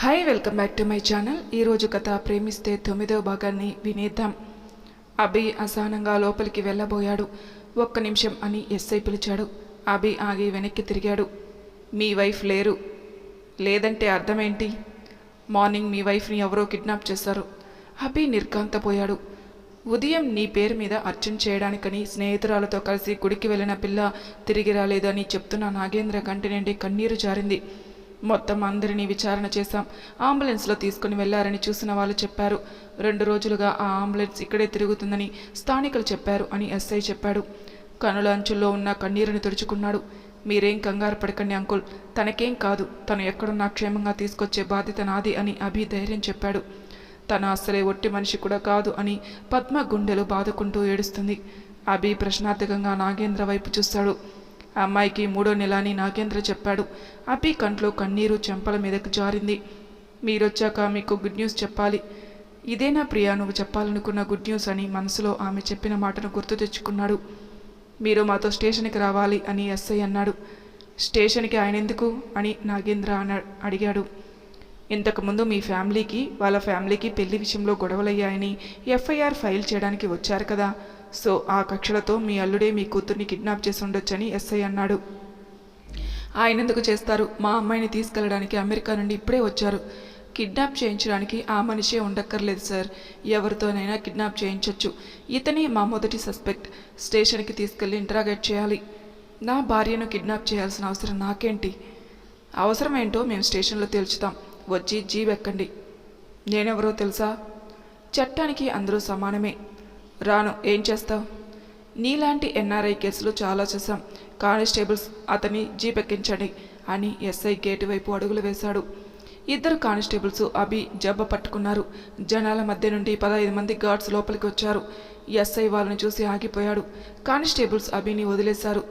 Hi welcome back to my channel ఈరోజు కథ ప్రేమిస్తే తొమ్మిదో భాగాన్ని వినేద్దాం. అభి అసహనంగా లోపలికి వెళ్ళబోయాడు. ఒక్క నిమిషం అని ఎస్ఐ పిలిచాడు. అభి ఆగి వెనక్కి తిరిగాడు. మీ వైఫ్ లేరు. లేదంటే అర్థమేంటి? మార్నింగ్ మీ వైఫ్ని ఎవరో కిడ్నాప్ చేశారు. అభి నిర్కాంతపోయాడు ఉదయం నీ పేరు మీద అర్చన చేయడానికని స్నేహితురాలతో కలిసి గుడికి వెళ్ళిన పిల్ల తిరిగి రాలేదని చెప్తున్న నాగేంద్ర కంటి నుండి కన్నీరు జారింది. మొత్తం అందరినీ విచారణ చేశాం. అంబులెన్స్లో తీసుకుని వెళ్ళారని చూసిన వాళ్ళు చెప్పారు. రెండు రోజులుగా ఆ అంబులెన్స్ ఇక్కడే తిరుగుతుందని స్థానికులు చెప్పారు అని ఎస్ఐ చెప్పాడు. కనుల అంచుల్లో ఉన్న కన్నీరుని తుడుచుకున్నాడు. మీరేం కంగారు పడకండి అంకుల్. తనకేం కాదు. తను ఎక్కడున్నా క్షేమంగా తీసుకొచ్చే బాధ్యత నాది అని అభి ధైర్యం చెప్పాడు. తన అస్సలే ఒట్టి మనిషి కూడా కాదు అని పద్మ గుండెలు బాదుకుంటూ ఏడుస్తుంది. అభి ప్రశ్నార్థకంగా నాగేంద్ర వైపు చూస్తాడు. అమ్మాయికి మూడో నెల అని నాగేంద్ర చెప్పాడు. అభి కంట్లో కన్నీరు చెంపల మీదకు జారింది. మీరొచ్చాక మీకు గుడ్ న్యూస్ చెప్పాలి. ఇదేనా ప్రియా నువ్వు చెప్పాలనుకున్న గుడ్ న్యూస్ అని మనసులో ఆమె చెప్పిన మాటను గుర్తు తెచ్చుకున్నాడు. మీరు మాతో స్టేషన్కి రావాలి అని ఎస్ఐ అన్నాడు. స్టేషన్కి ఆయన ఎందుకు? అని నాగేంద్ర అన అడిగాడు. ఇంతకుముందు మీ ఫ్యామిలీకి వాళ్ళ ఫ్యామిలీకి పెళ్ళి విషయంలో గొడవలయ్యాయని ఎఫ్ఐఆర్ ఫైల్ చేయడానికి వచ్చారు కదా. సో ఆ కక్షలతో మీ అల్లుడే మీ కూతుర్ని కిడ్నాప్ చేసి ఉండొచ్చని ఎస్ఐ అన్నాడు. ఆయన ఎందుకు చేస్తారు? మా అమ్మాయిని తీసుకెళ్ళడానికి అమెరికా నుండి ఇప్పుడే వచ్చారు. కిడ్నాప్ చేయించడానికి ఆ మనిషే ఉండక్కర్లేదు సార్. ఎవరితోనైనా కిడ్నాప్ చేయించవచ్చు ఇతని మా మొదటి సస్పెక్ట్. స్టేషన్కి తీసుకెళ్ళి ఇంటరాగేట్ చేయాలి. నా భార్యను కిడ్నాప్ చేయాల్సిన అవసరం నాకేంటి? అవసరం ఏంటో మేము స్టేషన్లో తేల్చుతాం. వచ్చి జీవెక్కండి నేనెవరో తెలుసా? చట్టానికి అందరూ సమానమే. రాను ఏం చేస్తావు? నీలాంటి ఎన్ఆర్ఐ కేసులు చాలా చూసాం కానిస్టేబుల్స్ అతని జీపెక్కించండి అని ఎస్ఐ గేటు వైపు అడుగులు వేశాడు. ఇద్దరు కానిస్టేబుల్స్ అభి జబ్బ పట్టుకున్నారు. జనాల మధ్య నుండి పదహైదు మంది గార్డ్స్ లోపలికి వచ్చారు. ఎస్ఐ వాళ్ళని చూసి ఆగిపోయాడు. కానిస్టేబుల్స్ అభిని వదిలేశారు.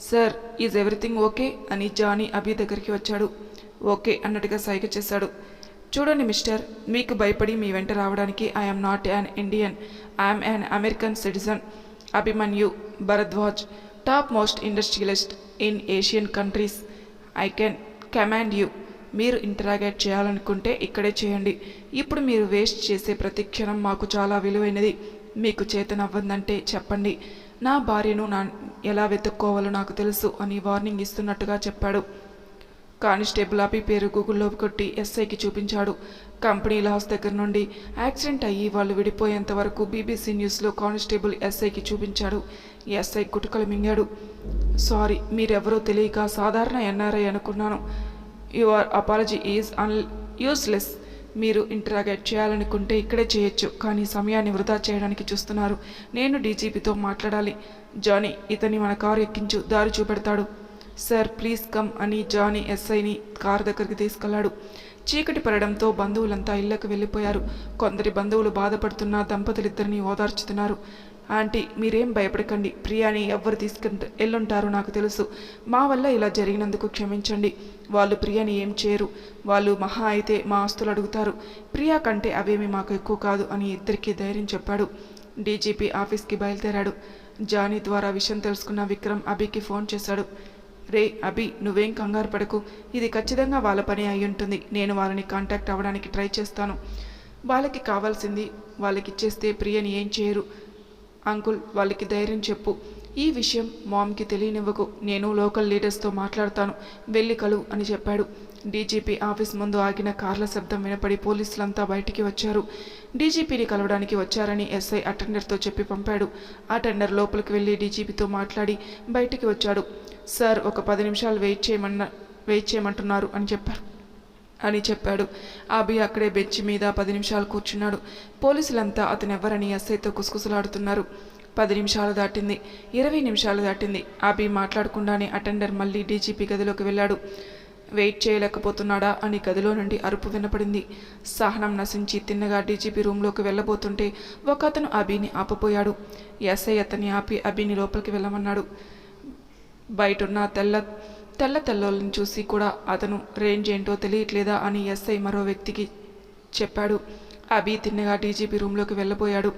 Sir is everything okay? అని జానీ అభి దగ్గరికి వచ్చాడు. ఓకే అన్నట్టుగా సైగ చేశాడు. చూడండి మిస్టర్ మీకు భయపడి మీ వెంట రావడానికి I'm not an Indian I'm an American citizen Abhimanyu Bharadwaj top most industrialist in Asian countries I can command you మీరు ఇంటరాగేట్ చేయాలనుకుంటే ఇక్కడే చేయండి. ఇప్పుడు మీరు వేస్ట్ చేసే ప్రతి క్షణం మాకు చాలా విలువైనది. మీకు చేతనవ్వదంటే చెప్పండి. నా భార్యను నా ఎలా వెతుక్కోవాలో నాకు తెలుసు అని వార్నింగ్ ఇస్తున్నట్టుగా చెప్పాడు. కానిస్టేబుల్ అభి పేరు గూగుల్లో కొట్టి ఎస్ఐకి చూపించాడు. కంపెనీ లాస్ దగ్గర నుండి యాక్సిడెంట్ అయ్యి వాళ్ళు విడిపోయేంత వరకు బీబీసీ న్యూస్లో కానిస్టేబుల్ ఎస్ఐకి చూపించాడు. ఎస్ఐ కుటుకలు మింగాడు. సారీ మీరెవరో తెలియక సాధారణ ఎన్ఆర్ఐ అనుకున్నాను. Your apology is an useless. మీరు ఇంటరాగేట్ చేయాలనుకుంటే ఇక్కడే చేయొచ్చు కానీ సమయాన్ని వృధా చేయడానికి చూస్తున్నారు. నేను డీజీపీతో మాట్లాడాలి. జానీ ఇతని మన కారు ఎక్కించు దారి చూపెడతాడు. సార్ ప్లీజ్ కమ్ అని జానీ ఎస్ఐని కారు దగ్గరికి తీసుకెళ్ళాడు. చీకటి పడడంతో బంధువులంతా ఇళ్ళకు వెళ్ళిపోయారు. కొందరి బంధువులు బాధపడుతున్న దంపతులిద్దరిని ఓదార్చుతున్నారు. ఆంటీ మీరేం భయపడకండి. ప్రియాని ఎవ్వరు తీసుకుంట ఎల్లుంటారో నాకు తెలుసు. మా వల్ల ఇలా జరిగినందుకు క్షమించండి. వాళ్ళు ప్రియాని ఏం చేయరు. వాళ్ళు మహా అయితే మా ఆస్తులు అడుగుతారు. ప్రియా కంటే అవేమి మాకు ఎక్కువ కాదు అని ఇద్దరికీ ధైర్యం చెప్పాడు. డీజీపీ ఆఫీస్కి బయలుదేరాడు. జానీ ద్వారా విషయం తెలుసుకున్న విక్రమ్ అభికి ఫోన్ చేశాడు. రే అభి నువ్వేం కంగారు పడకు. ఇది ఖచ్చితంగా వాళ్ళ పని అయి ఉంటుంది. నేను వాళ్ళని కాంటాక్ట్ అవ్వడానికి ట్రై చేస్తాను. వాళ్ళకి కావాల్సింది వాళ్ళకి ఇచ్చేస్తే ప్రియని ఏం చేయరు. అంకుల్ వాళ్ళకి ధైర్యం చెప్పు. ఈ విషయం మామ్కి తెలియనివ్వకు. నేను లోకల్ లీడర్స్తో మాట్లాడతాను. వెళ్ళి కలువు అని చెప్పాడు. డీజీపీ ఆఫీస్ ముందు ఆగిన కార్ల శబ్దం వినపడి పోలీసులంతా బయటికి వచ్చారు. డీజీపీని కలవడానికి వచ్చారని ఎస్ఐ అటెండర్తో చెప్పి పంపాడు. అటెండర్ లోపలికి వెళ్ళి డీజీపీతో మాట్లాడి బయటికి వచ్చాడు. సార్ ఒక పది నిమిషాలు వెయిట్ చేయమన్న వెయిట్ చేయమంటున్నారు అని చెప్పారు. అని చెప్పాడు. అభి అక్కడే బెంచ్ మీద పది నిమిషాలు కూర్చున్నాడు. పోలీసులంతా అతను ఎవరని ఎస్ఐతో కుసుకుసలాడుతున్నారు. పది నిమిషాలు దాటింది. ఇరవై నిమిషాలు దాటింది. అభి మాట్లాడకుండానే అటెండర్ మళ్ళీ డీజీపీ గదిలోకి వెళ్ళాడు. వెయిట్ చేయలేకపోతున్నాడా అని గదిలో నుండి అరుపు వినపడింది. సహనం నశించి తిన్నగా డీజీపీ రూంలోకి వెళ్ళబోతుంటే ఒక అతను అభిని ఆపపోయాడు ఎస్ఐ అతన్ని ఆపి అభిని లోపలికి వెళ్ళమన్నాడు. బయటున్న తెల్ల తెల్ల తెల్లోళ్ళని చూసి కూడా అతను రేంజ్ ఏంటో తెలియట్లేదా అని ఎస్ఐ మరో వ్యక్తికి చెప్పాడు. అభి తిన్నగా డీజీపీ రూంలోకి వెళ్ళబోయాడు.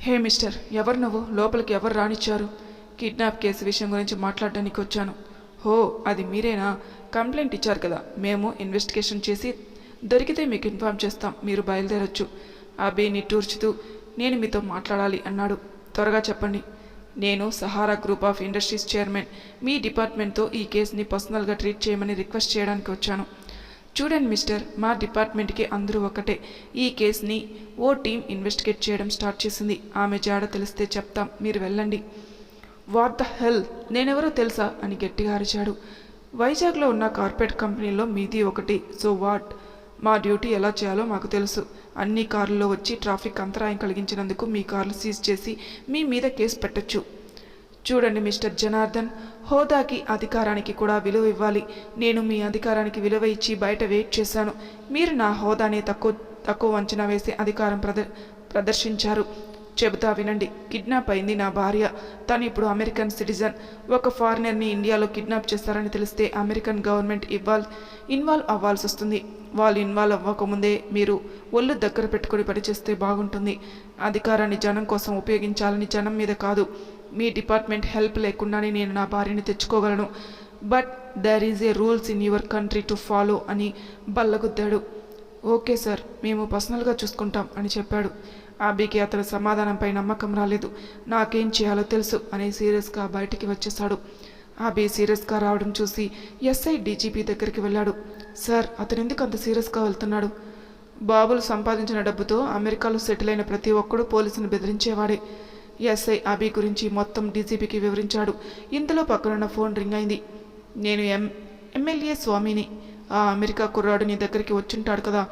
హే మిస్టర్ ఎవరు నువ్వు? లోపలికి ఎవరు రానిచ్చారు? కిడ్నాప్ కేసు విషయం గురించి మాట్లాడడానికి వచ్చాను. హో అది మీరేనా? కంప్లైంట్ ఇచ్చారు కదా. మేము ఇన్వెస్టిగేషన్ చేసి దొరికితే మీకు ఇన్ఫామ్ చేస్తాం. మీరు బయలుదేరొచ్చు. అభి నిట్టూర్చుతూ నేను మీతో మాట్లాడాలి అన్నాడు. త్వరగా చెప్పండి. నేను Sahara group of industries chairman. మీ డిపార్ట్మెంట్తో ఈ కేసుని పర్సనల్గా ట్రీట్ చేయమని రిక్వెస్ట్ చేయడానికి వచ్చాను. చూడండి మిస్టర్ మా డిపార్ట్మెంట్కి అందరూ ఒకటే. ఈ కేసుని ఓ టీం ఇన్వెస్టిగేట్ చేయడం స్టార్ట్ చేసింది. ఆమె జాడ తెలిస్తే చెప్తాం. మీరు వెళ్ళండి. What the hell? నేనెవరో తెలుసా? అని గట్టిగా అరిచాడు. వైజాగ్లో ఉన్న కార్పెట్ కంపెనీలో మీది ఒకటి. So what? మా డ్యూటీ ఎలా చేయాలో మాకు తెలుసు. అన్ని కార్లలో వచ్చి ట్రాఫిక్ అంతరాయం కలిగించినందుకు మీ కార్లు సీజ్ చేసి మీ మీద కేసు పెట్టొచ్చు. చూడండి మిస్టర్ జనార్దన్ హోదాకి అధికారానికి కూడా విలువ ఇవ్వాలి. నేను మీ అధికారానికి విలువ ఇచ్చి బయట వెయిట్ చేశాను. మీరు నా హోదాని తక్కువ తక్కువ అంచనా వేసి అధికారం ప్రద ప్రదర్శించారు. చెబుతా వినండి. కిడ్నాప్ అయింది నా భార్య. తను ఇప్పుడు అమెరికన్ సిటిజన్. ఒక ఫారినర్ని ఇండియాలో కిడ్నాప్ చేస్తారని తెలిస్తే అమెరికన్ గవర్నమెంట్ ఇవ్వాల్ ఇన్వాల్వ్ అవ్వాల్సి వస్తుంది. వాళ్ళు ఇన్వాల్వ్ అవ్వకముందే మీరు ఒళ్ళు దగ్గర పెట్టుకొని పనిచేస్తే బాగుంటుంది. అధికారాన్ని జనం కోసం ఉపయోగించాలని జనం మీద కాదు. మీ డిపార్ట్మెంట్ హెల్ప్ లేకుండానే నేను నా భార్యని తెచ్చుకోగలను. But there is a rules in your country to follow అని బల్లగుద్దాడు. ఓకే సార్ మేము పర్సనల్గా చూసుకుంటాం అని చెప్పాడు. ఆబీకి అతని సమాధానంపై నమ్మకం రాలేదు. నాకేం చేయాలో తెలుసు అని సీరియస్గా బయటికి వచ్చేశాడు. ఆబీ సీరియస్గా రావడం చూసి ఎస్ఐ డీజీపీ దగ్గరికి వెళ్ళాడు. సార్ అతను ఎందుకు అంత సీరియస్గా వెళ్తున్నాడు? బాబులు సంపాదించిన డబ్బుతో అమెరికాలో సెటిల్ అయిన ప్రతి ఒక్కడూ పోలీసును బెదిరించేవాడే. ఎస్ఐ అబీ గురించి మొత్తం డీజీపీకి వివరించాడు. ఇంతలో పక్కనున్న ఫోన్ రింగ్ అయింది. నేను ఎం ఎమ్మెల్యే స్వామిని. ఆ అమెరికా కుర్రాడు నీ దగ్గరికి వచ్చుంటాడు కదా.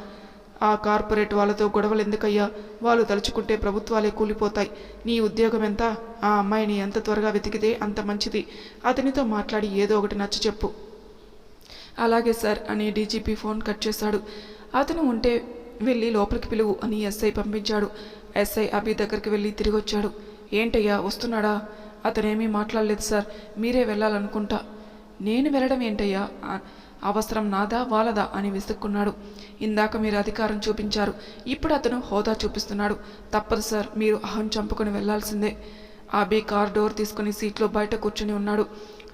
ఆ కార్పొరేట్ వాళ్ళతో గొడవలు ఎందుకయ్యా? వాళ్ళు తలుచుకుంటే ప్రభుత్వాలే కూలిపోతాయి. నీ ఉద్యోగం ఎంత? ఆ అమ్మాయిని ఎంత త్వరగా వెతికితే అంత మంచిది. అతనితో మాట్లాడి ఏదో ఒకటి నచ్చ చెప్పు. అలాగే సార్ అని డీజీపీ ఫోన్ కట్ చేశాడు. అతను ఉంటే వెళ్ళి లోపలికి పిలువు అని ఎస్ఐ పంపించాడు. ఎస్ఐ అభి దగ్గరికి వెళ్ళి తిరిగి వచ్చాడు ఏంటయ్యా వస్తున్నాడా? అతనేమీ మాట్లాడలేదు సార్. మీరే వెళ్ళాలనుకుంటా. నేను వెళ్ళడం ఏంటయ్యా? ఆ- అవసరం నాదా వాళ్ళదా అని విసుక్కున్నాడు. ఇందాక మీరు అధికారం చూపించారు. ఇప్పుడు అతను హోదా చూపిస్తున్నాడు. తప్పదు సార్ మీరు అహం చంపుకొని వెళ్ళాల్సిందే. అభి కార్ డోర్ తీసుకుని సీట్లో బయట కూర్చుని ఉన్నాడు.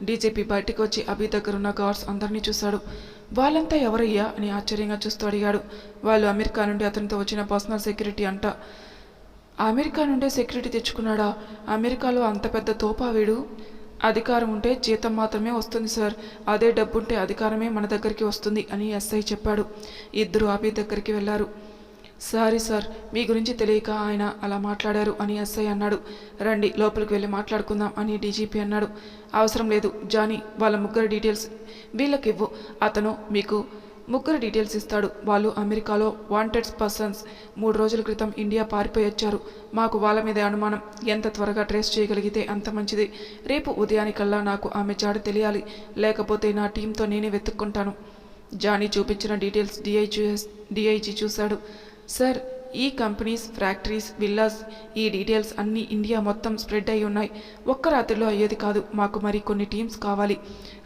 డీజీపీ బయటికి వచ్చి అభి దగ్గరున్న గార్డ్స్ అందరినీ చూశాడు. వాళ్ళంతా ఎవరయ్యా అని ఆశ్చర్యంగా చూస్తూ అడిగాడు. వాళ్ళు అమెరికా నుండి అతనితో వచ్చిన పర్సనల్ సెక్యూరిటీ అంట. అమెరికా నుండే సెక్యూరిటీ తెచ్చుకున్నాడా? అమెరికాలో అంత పెద్ద తోపా వీడు అధికారం ఉంటే జీతం మాత్రమే వస్తుంది సార్. అదే డబ్బుంటే అధికారమే మన దగ్గరికి వస్తుంది అని ఎస్ఐ చెప్పాడు. ఇద్దరు అభి దగ్గరికి వెళ్ళారు సారీ సార్. మీ గురించి తెలియక ఆయన అలా మాట్లాడారు అని ఎస్ఐ అన్నాడు. రండి లోపలికి వెళ్ళి మాట్లాడుకుందాం అని డీజీపీ అన్నాడు. అవసరం లేదు జానీ. వాళ్ళ ముగ్గురు డీటెయిల్స్ వీళ్ళకివ్వు. అతను మీకు ముగ్గురు డీటెయిల్స్ ఇస్తాడు. వాళ్ళు అమెరికాలో వాంటెడ్ పర్సన్స్ మూడు రోజుల క్రితం ఇండియా పారిపోయి వచ్చారు. మాకు వాళ్ళ మీదే అనుమానం. ఎంత త్వరగా ట్రేస్ చేయగలిగితే అంత మంచిది. రేపు ఉదయానికల్లా నాకు ఆమె జాడ తెలియాలి. లేకపోతే నా టీంతో నేనే వెతుక్కుంటాను. జానీ చూపించిన డీటెయిల్స్ డిఐజీఎస్ డిఐజీ చూశాడు. సార్ ఈ కంపెనీస్ ఫ్యాక్టరీస్ విల్లాస్ ఈ డీటెయిల్స్ అన్నీ ఇండియా మొత్తం స్ప్రెడ్ అయి ఉన్నాయి. ఒక్క రాత్రిలో అయ్యేది కాదు. మాకు మరి కొన్ని టీమ్స్ కావాలి.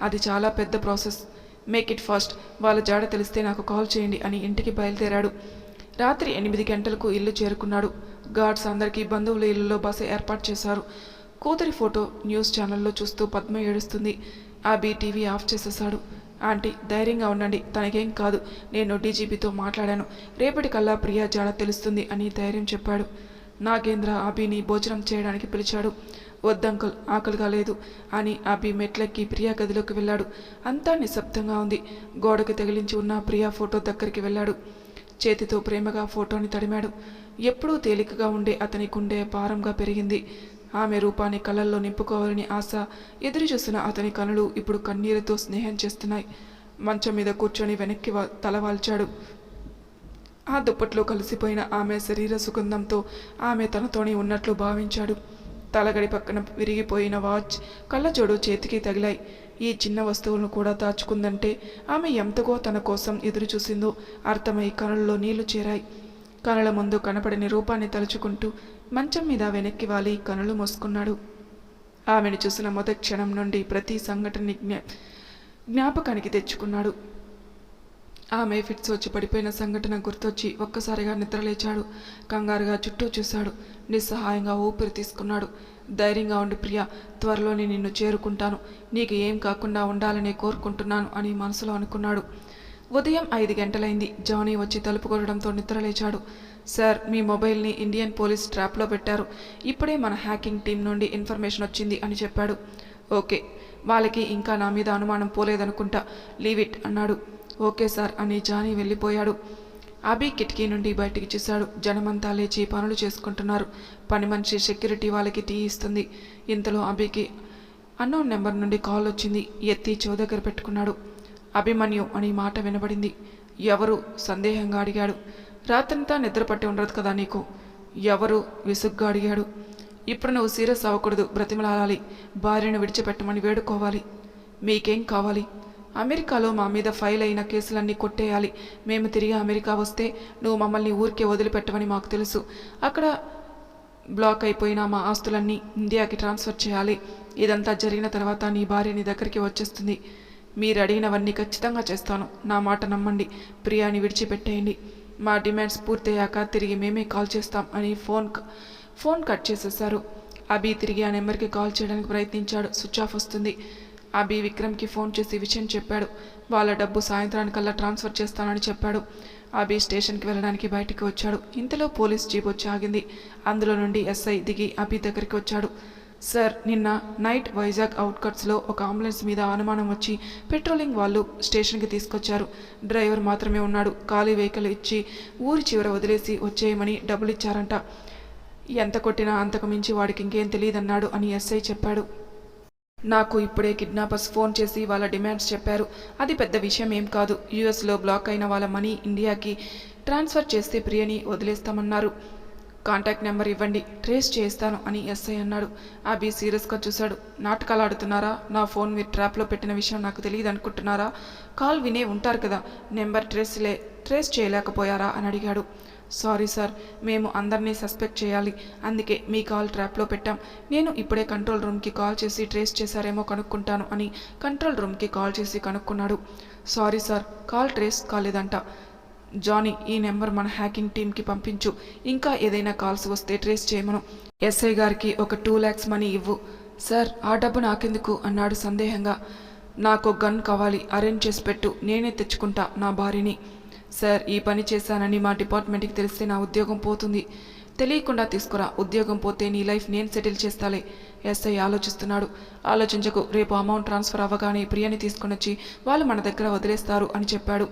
అది చాలా పెద్ద ప్రాసెస్. మేక్ ఇట్ ఫాస్ట్ వాళ్ళ జాడ తెలిస్తే నాకు కాల్ చేయండి అని ఇంటికి బయలుదేరాడు. రాత్రి ఎనిమిది గంటలకు ఇల్లు చేరుకున్నాడు. గార్డ్స్ అందరికీ బంధువుల ఇల్లులో బస ఏర్పాటు చేశారు. కూతురి ఫోటో న్యూస్ ఛానల్లో చూస్తూ పద్మ ఏడుస్తుంది. అబీ టీవీ ఆఫ్ చేసేశాడు. ఆంటీ ధైర్యంగా ఉండండి. తనకేం కాదు. నేను డీజీపీతో మాట్లాడాను. రేపటికల్లా ప్రియా జాడ తెలుస్తుంది అని ధైర్యం చెప్పాడు. నాగేంద్ర అభిని భోజనం చేయడానికి పిలిచాడు. వద్దంకుల్ ఆకలిగా లేదు అని అభి మెట్లెక్కి ప్రియా గదిలోకి వెళ్ళాడు. అంతా నిశ్శబ్దంగా ఉంది. గోడకు తగిలించి ఉన్న ప్రియా ఫోటో దగ్గరికి వెళ్ళాడు. చేతితో ప్రేమగా ఫోటోని తడిమాడు. ఎప్పుడూ తేలికగా ఉండే అతని గుండె భారంగా పెరిగింది. ఆమె రూపాన్ని కళ్ళల్లో నింపుకోవాలని ఆశ ఎదురు చూసిన అతని కనులు ఇప్పుడు కన్నీరుతో స్నేహం చేస్తున్నాయి. మంచం మీద కూర్చొని వెనక్కి తలవాల్చాడు తల వాల్చాడు. ఆ దుప్పట్లో కలిసిపోయిన ఆమె శరీర సుగంధంతో ఆమె తనతోనే ఉన్నట్లు భావించాడు. తలగడి పక్కన విరిగిపోయిన వాచ్ కళ్ళజోడు చేతికి తగిలాయి. ఈ చిన్న వస్తువులను కూడా దాచుకుందంటే ఆమె ఎంతగో తన కోసం ఎదురుచూసిందో అర్థమై కనుల్లో నీళ్ళు చేరాయి. కనుల ముందు కనపడని రూపాన్ని తలుచుకుంటూ మంచం మీద వెనక్కి వాలి కనులు మోసుకున్నాడు. ఆమెను చూసిన మొదటి క్షణం నుండి ప్రతి సంఘటనని జ్ఞా జ్ఞాపకానికి తెచ్చుకున్నాడు. ఆమె ఫిట్స్ వచ్చి పడిపోయిన సంఘటన గుర్తొచ్చి ఒక్కసారిగా నిద్రలేచాడు. కంగారుగా చుట్టూ చూశాడు. నిస్సహాయంగా ఊపిరి తీసుకున్నాడు. ధైర్యంగా ఉండి ప్రియా త్వరలోనే నిన్ను చేరుకుంటాను. నీకు ఏం కాకుండా ఉండాలని కోరుకుంటున్నాను అని మనసులో అనుకున్నాడు. ఉదయం ఐదు గంటలైంది. జానీ వచ్చి తలుపు కొట్టడంతో నిద్రలేచాడు. సార్ మీ మొబైల్ని ఇండియన్ పోలీస్ ట్రాప్లో పెట్టారు. ఇప్పుడే మన హ్యాకింగ్ టీం నుండి ఇన్ఫర్మేషన్ వచ్చింది అని చెప్పాడు. ఓకే వాళ్ళకి ఇంకా నా మీద అనుమానం పోలేదనుకుంటా. లీవ్ ఇట్ అన్నాడు. ఓకే సార్ అని జానీ వెళ్ళిపోయాడు. అభి కిటికీ నుండి బయటికి చూశాడు. జనమంతా లేచి పనులు చేసుకుంటున్నారు. పని మనిషి సెక్యూరిటీ వాళ్ళకి టీ ఇస్తుంది. ఇంతలో అభికి అన్నోన్ నెంబర్ నుండి కాల్ వచ్చింది. ఎత్తి చెవు దగ్గర పెట్టుకున్నాడు. అభిమన్యు అని మాట వినబడింది. ఎవరు? సందేహంగా అడిగాడు. రాత్రంతా నిద్రపట్టి ఉండదు కదా నీకు? ఎవరు? విసుగ్గా అడిగాడు. ఇప్పుడు నువ్వు సీరియస్ అవ్వకూడదు. బ్రతిమలాడాలి. భార్యను విడిచిపెట్టమని వేడుకోవాలి. మీకేం కావాలి? అమెరికాలో మా మీద ఫైల్ అయిన కేసులన్నీ కొట్టేయాలి. మేము తిరిగి అమెరికా వస్తే నువ్వు మమ్మల్ని ఊరికే వదిలిపెట్టవని మాకు తెలుసు. అక్కడ బ్లాక్ అయిపోయిన మా ఆస్తులన్నీ ఇండియాకి ట్రాన్స్ఫర్ చేయాలి. ఇదంతా జరిగిన తర్వాత నీ భార్య నీ దగ్గరికి వచ్చేస్తుంది. మీరు అడిగినవన్నీ ఖచ్చితంగా చేస్తాను. నా మాట నమ్మండి. ప్రియాని విడిచిపెట్టేయండి. మా డిమాండ్స్ పూర్తయ్యాక తిరిగి మేమే కాల్ చేస్తాం అని ఫోన్ ఫోన్ కట్ చేసేశారు. అభి తిరిగి ఆ నెంబర్కి కాల్ చేయడానికి ప్రయత్నించాడు. స్విచ్ ఆఫ్ వస్తుంది. అభి విక్రమ్కి ఫోన్ చేసి విషయం చెప్పాడు. వాళ్ళ డబ్బు సాయంత్రానికల్లా ట్రాన్స్ఫర్ చేస్తానని చెప్పాడు. అభి స్టేషన్కి వెళ్ళడానికి బయటికి వచ్చాడు. ఇంతలో పోలీస్ జీప్ వచ్చి ఆగింది. అందులో నుండి ఎస్ఐ దిగి అభి దగ్గరికి వచ్చాడు. సార్ నిన్న నైట్ వైజాగ్ అవుట్కట్స్లో ఒక అంబులెన్స్ మీద అనుమానం వచ్చి పెట్రోలింగ్ వాళ్ళు స్టేషన్కి తీసుకొచ్చారు. డ్రైవర్ మాత్రమే ఉన్నాడు. ఖాళీ వెహికల్ ఇచ్చి ఊరి చివర వదిలేసి వచ్చేయమని డబ్బులు ఇచ్చారంట ఎంత కొట్టినా అంతకు మించి వాడికి ఇంకేం తెలియదన్నాడు అని ఎస్ఐ చెప్పాడు. నాకు ఇప్పుడే కిడ్నాపర్స్ ఫోన్ చేసి వాళ్ళ డిమాండ్స్ చెప్పారు. అది పెద్ద విషయం ఏం కాదు. యూఎస్లో బ్లాక్ అయిన వాళ్ళ మనీ ఇండియాకి ట్రాన్స్ఫర్ చేస్తే ప్రియని వదిలేస్తామన్నారు. కాంటాక్ట్ నెంబర్ ఇవ్వండి ట్రేస్ చేస్తాను అని ఎస్ఐ అన్నాడు. అభి సీరియస్గా చూశాడు. నాటకాలు ఆడుతున్నారా? నా ఫోన్ మీరు ట్రాప్లో పెట్టిన విషయం నాకు తెలియదు అనుకుంటున్నారా? కాల్ వినే ఉంటారు కదా. నెంబర్ ట్రేస్ లే ట్రేస్ చేయలేకపోయారా? అని అడిగాడు. సారీ సార్ మేము అందరినీ సస్పెక్ట్ చేయాలి. అందుకే మీ కాల్ ట్రాప్లో పెట్టాం. నేను ఇప్పుడే కంట్రోల్ రూమ్కి కాల్ చేసి ట్రేస్ చేశారేమో కనుక్కుంటాను అని కంట్రోల్ రూమ్కి కాల్ చేసి కనుక్కున్నాడు. సారీ సార్ కాల్ ట్రేస్ కాలేదంట. జానీ ఈ నెంబర్ మన హ్యాకింగ్ టీంకి పంపించు. ఇంకా ఏదైనా కాల్స్ వస్తే ట్రేస్ చేయమను. ఎస్ఐ గారికి ఒక టూ ల్యాక్స్ మనీ ఇవ్వు. సార్ ఆ డబ్బు నాకెందుకు? అన్నాడు సందేహంగా. నాకు గన్ కావాలి అరేంజ్ చేసి పెట్టు. నేనే తెచ్చుకుంటా నా భార్యని. సార్ ఈ పని చేశానని మా డిపార్ట్మెంట్కి తెలిస్తే నా ఉద్యోగం పోతుంది. తెలియకుండా తీసుకురా ఉద్యోగం పోతే నీ లైఫ్ నేను సెటిల్ చేస్తాలే. ఎస్ఐ ఆలోచిస్తున్నాడు. ఆలోచించకు రేపు అమౌంట్ ట్రాన్స్ఫర్ అవ్వగానే ప్రియని తీసుకుని వచ్చి వాళ్ళు మన దగ్గర వదిలేస్తారు అని చెప్పాడు.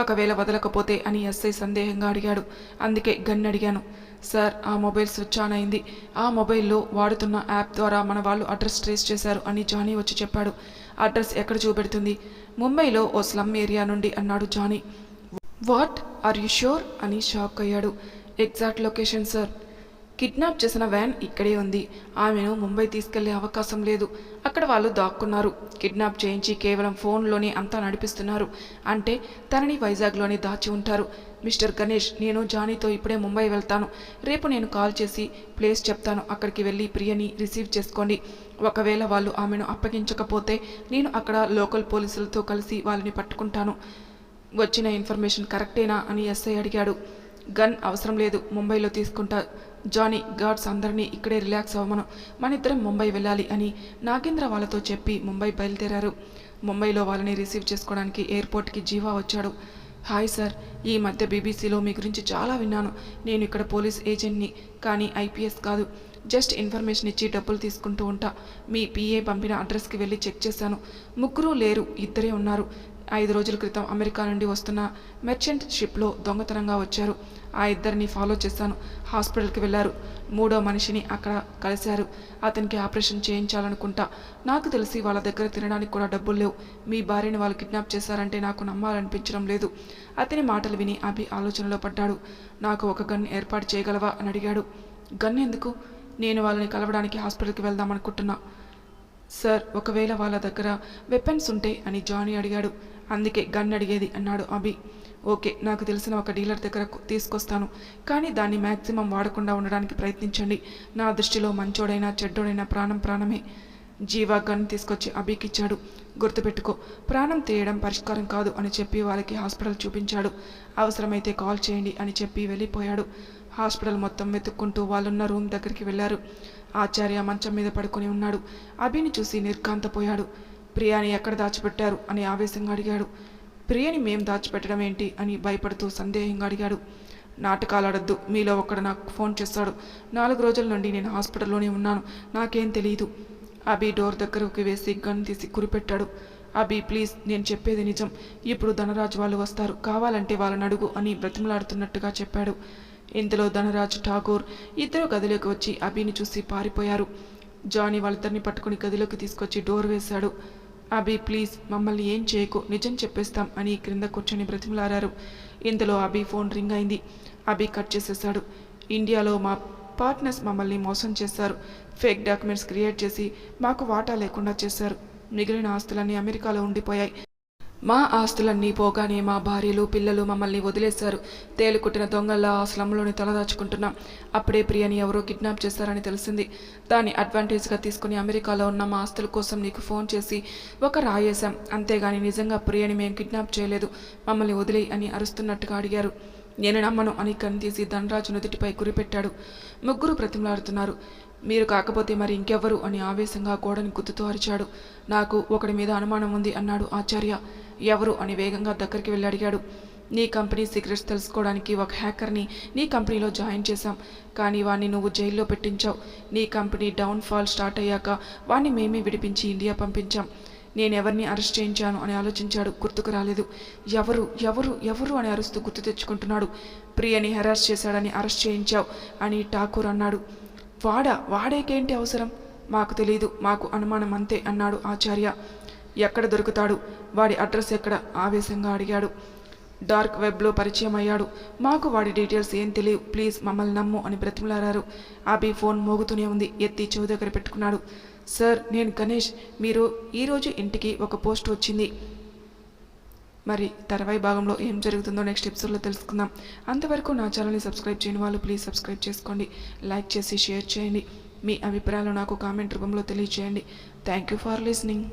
ఒకవేళ వదలకపోతే అని ఎస్ఐ సందేహంగా అడిగాడు. అందుకే గన్ అడిగాను. సార్ ఆ మొబైల్ స్విచ్ ఆన్ అయింది. ఆ మొబైల్లో వాడుతున్న యాప్ ద్వారా మన వాళ్ళు అడ్రస్ ట్రేస్ చేశారు అని జానీ వచ్చి చెప్పాడు. అడ్రస్ ఎక్కడ చూపెడుతుంది? ముంబైలో ఓ స్లమ్ ఏరియా నుండి అన్నాడు Johnny. What are you sure అని షాక్ అయ్యాడు. Exact location sir. కిడ్నాప్ చేసిన వ్యాన్ ఇక్కడే ఉంది. ఆమెను ముంబై తీసుకెళ్ళే అవకాశం లేదు. అక్కడ వాళ్ళు దాక్కున్నారు. కిడ్నాప్ చేయించి కేవలం ఫోన్లోనే అంతా నడిపిస్తున్నారు. అంటే తనని వైజాగ్లోనే దాచి ఉంటారు. మిస్టర్ గణేష్ నేను జానీతో ఇప్పుడే ముంబై వెళ్తాను. రేపు నేను కాల్ చేసి ప్లేస్ చెప్తాను. అక్కడికి వెళ్ళి ప్రియని రిసీవ్ చేసుకోండి. ఒకవేళ వాళ్ళు ఆమెను అప్పగించకపోతే నేను అక్కడ లోకల్ పోలీసులతో కలిసి వాళ్ళని పట్టుకుంటాను. వచ్చిన ఇన్ఫర్మేషన్ కరెక్టేనా అని ఎస్ఐ అడిగాడు. గన్ అవసరం లేదు ముంబైలో తీసుకుంటా. జానీ గార్డ్స్ అందరినీ ఇక్కడే రిలాక్స్ అవ్వమను. మన ఇద్దరం ముంబై వెళ్ళాలి అని నాగేంద్ర వాళ్ళతో చెప్పి ముంబై బయలుదేరారు. ముంబైలో వాళ్ళని రిసీవ్ చేసుకోవడానికి ఎయిర్పోర్ట్కి జీవా వచ్చాడు. హాయ్ సార్ ఈ మధ్య బీబీసీలో మీ గురించి చాలా విన్నాను. నేను ఇక్కడ పోలీస్ ఏజెంట్ని కానీ ఐపీఎస్ కాదు. జస్ట్ ఇన్ఫర్మేషన్ ఇచ్చి డబ్బులు తీసుకుంటూ ఉంటా. మీ పిఏ పంపిన అడ్రస్కి వెళ్ళి చెక్ చేశాను. ముగ్గురు లేరు ఇద్దరే ఉన్నారు. ఐదు రోజుల క్రితం అమెరికా నుండి వస్తున్న మెర్చెంట్ షిప్లో దొంగతనంగా వచ్చారు. ఆ ఇద్దరిని ఫాలో చేశాను. హాస్పిటల్కి వెళ్ళారు. మూడో మనిషిని అక్కడ కలిశారు. అతనికి ఆపరేషన్ చేయించాలనుకుంటా. నాకు తెలిసి వాళ్ళ దగ్గర తినడానికి కూడా డబ్బులు లేవు. మీ భార్యని వాళ్ళు కిడ్నాప్ చేశారంటే నాకు నమ్మాలనిపించడం లేదు. అతని మాటలు విని అభి ఆలోచనలో పడ్డాడు. నాకు ఒక గన్ ఏర్పాటు చేయగలవా అని అడిగాడు. గన్ ఎందుకు? నేను వాళ్ళని కలవడానికి హాస్పిటల్కి వెళ్దామనుకుంటున్నా. సార్ ఒకవేళ వాళ్ళ దగ్గర వెపన్స్ ఉంటే అని జానీ అడిగాడు. అందుకే గన్ అడిగేది అన్నాడు అభి. ఓకే నాకు తెలిసిన ఒక డీలర్ దగ్గర తీసుకొస్తాను. కానీ దాన్ని మ్యాక్సిమం వాడకుండా ఉండడానికి ప్రయత్నించండి. నా దృష్టిలో మంచోడైనా చెడ్డోడైనా ప్రాణం ప్రాణమే. జీవా గన్ తీసుకొచ్చి అభికిచ్చాడు. గుర్తుపెట్టుకో ప్రాణం తీయడం పరిష్కారం కాదు అని చెప్పి వాళ్ళకి హాస్పిటల్ చూపించాడు. అవసరమైతే కాల్ చేయండి అని చెప్పి వెళ్ళిపోయాడు. హాస్పిటల్ మొత్తం వెతుక్కుంటూ వాళ్ళున్న రూమ్ దగ్గరికి వెళ్ళారు. ఆచార్య మంచం మీద పడుకొని ఉన్నాడు. అభిని చూసి నిర్కాంతపోయాడు ప్రియాని ఎక్కడ దాచిపెట్టారు అని ఆవేశంగా అడిగాడు. ప్రియని మేం దాచిపెట్టడం ఏంటి అని భయపడుతూ సందేహంగా అడిగాడు. నాటకాలు ఆడద్దు మీలో ఒక్కడ నాకు ఫోన్ చేస్తాడు. నాలుగు రోజుల నుండి నేను హాస్పిటల్లోనే ఉన్నాను నాకేం తెలియదు అభి డోర్ దగ్గరకు వేసి గన్ తీసి కురిపెట్టాడు. అభి ప్లీజ్ నేను చెప్పేది నిజం. ఇప్పుడు ధనరాజ్ వాళ్ళు వస్తారు కావాలంటే వాళ్ళని అడుగు అని బ్రతిమలాడుతున్నట్టుగా చెప్పాడు. ఇంతలో ధనరాజ్ ఠాగూర్ ఇద్దరు గదిలోకి వచ్చి అబీని చూసి పారిపోయారు. జానీ వాళ్ళిద్దరిని పట్టుకుని గదిలోకి తీసుకొచ్చి డోర్ వేశాడు. అభి ప్లీజ్ మమ్మల్ని ఏం చేయకు నిజం చెప్పేస్తాం అని క్రింద కూర్చొని బ్రతిమలారారు. ఇంతలో అభి ఫోన్ రింగ్ అయింది. అభి కట్ చేసేశాడు. ఇండియాలో మా పార్ట్నర్స్ మమ్మల్ని మోసం చేశారు. ఫేక్ డాక్యుమెంట్స్ క్రియేట్ చేసి మాకు వాటా లేకుండా చేశారు. మిగిలిన ఆస్తులన్నీ అమెరికాలో ఉండిపోయాయి. మా ఆస్తులన్నీ పోగానే మా భార్యలు పిల్లలు మమ్మల్ని వదిలేశారు. తేలుకుట్టిన దొంగల్లా ఆ స్లంలోని తలదాచుకుంటున్నాం అప్పుడే ప్రియని ఎవరో కిడ్నాప్ చేశారని తెలిసింది. దాన్ని అడ్వాంటేజ్గా తీసుకుని అమెరికాలో ఉన్న మా ఆస్తుల కోసం నీకు ఫోన్ చేసి ఒక రాయేశాం. అంతేగాని నిజంగా ప్రియని మేము కిడ్నాప్ చేయలేదు. మమ్మల్ని వదిలేయి అని అరుస్తున్నట్టుగా అడిగారు. నేను నమ్మను అని కన్ను ధనరాజు నుదుటిపై గురిపెట్టాడు ముగ్గురు ప్రతిమలాడుతున్నారు. మీరు కాకపోతే మరి ఇంకెవ్వరు అని ఆవేశంగా గోడని గుర్తుతో అరిచాడు. నాకు ఒకడి మీద అనుమానం ఉంది అన్నాడు ఆచార్య. ఎవరు? అని వేగంగా దగ్గరికి వెళ్ళి అడిగాడు. నీ కంపెనీ సీక్రెట్స్ తెలుసుకోవడానికి ఒక హ్యాకర్ని నీ కంపెనీలో జాయిన్ చేశాం. కానీ వాణ్ణి నువ్వు జైల్లో పెట్టించావు. నీ కంపెనీ డౌన్ఫాల్ స్టార్ట్ అయ్యాక వాణ్ణి మేమే విడిపించి ఇండియా పంపించాం. నేను ఎవరిని అరెస్ట్ చేయించాను అని ఆలోచించాడు. గుర్తుకు రాలేదు. ఎవరు? ఎవరు? ఎవరు? అని అరుస్తూ గుర్తు తెచ్చుకుంటున్నాడు. ప్రియని హెరాస్ చేశాడని అరెస్ట్ చేయించావు అని ఠాకూర్ అన్నాడు. వాడా? వాడేకేంటి అవసరం? మాకు తెలియదు మాకు అనుమానం అంతే అన్నాడు ఆచార్య. ఎక్కడ దొరుకుతాడు? వాడి అడ్రస్ ఎక్కడ? ఆవేశంగా అడిగాడు. డార్క్ వెబ్లో పరిచయం అయ్యాడు. మాకు వాడి డీటెయిల్స్ ఏం తెలియవు. ప్లీజ్ మమ్మల్ని నమ్ము అని బ్రతిమలారారు. అభి ఫోన్ మోగుతూనే ఉంది. ఎత్తి చెవు దగ్గర పెట్టుకున్నాడు. సార్ నేను గణేష్. మీరు ఈరోజు ఇంటికి ఒక పోస్ట్ వచ్చింది. మరి తర్వాయి భాగంలో ఏం జరుగుతుందో నెక్స్ట్ ఎపిసోడ్లో తెలుసుకుందాం. అంతవరకు నా ఛానల్ని సబ్స్క్రైబ్ చేయని వాళ్ళు ప్లీజ్ సబ్స్క్రైబ్ చేసుకోండి. లైక్ చేసి షేర్ చేయండి. మీ అభిప్రాయాలు నాకు కామెంట్ రూపంలో తెలియజేయండి థ్యాంక్ యూ ఫర్ లిసనింగ్.